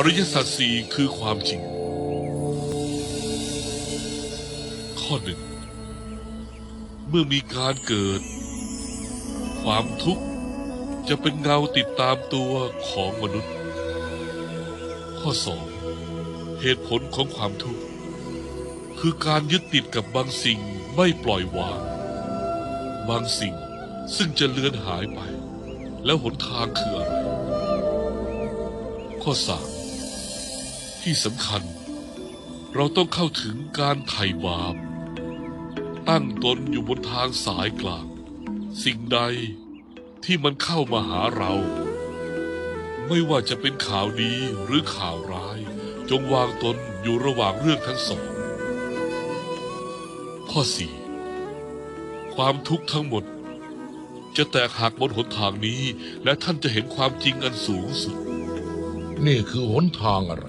อริยสัจสี่คือความจริง ข้อหนึ่ง เมื่อมีการเกิด ความทุกข์จะเป็นเงาติดตามตัวของมนุษย์ ข้อสองเหตุผลของความทุกข์ คือการยึดติดกับบางสิ่งไม่ปล่อยวาง บางสิ่งซึ่งจะเลือนหายไป แล้วหนทางคืออะไร ข้อสาม ที่สำคัญ เราต้องเข้าถึงการไถ่บาป ตั้งตนอยู่บนทางสายกลาง สิ่งใดที่มันเข้ามาหาเรา ไม่ว่าจะเป็นข่าวดีหรือข่าวร้าย จงวางตนอยู่ระหว่างเรื่องทั้งสอง ข้อสี่ความทุกข์ทั้งหมด จะแตกหักบนหนทางนี้ และท่านจะเห็นความจริงอันสูงสุด นี่คือหนทางอะไร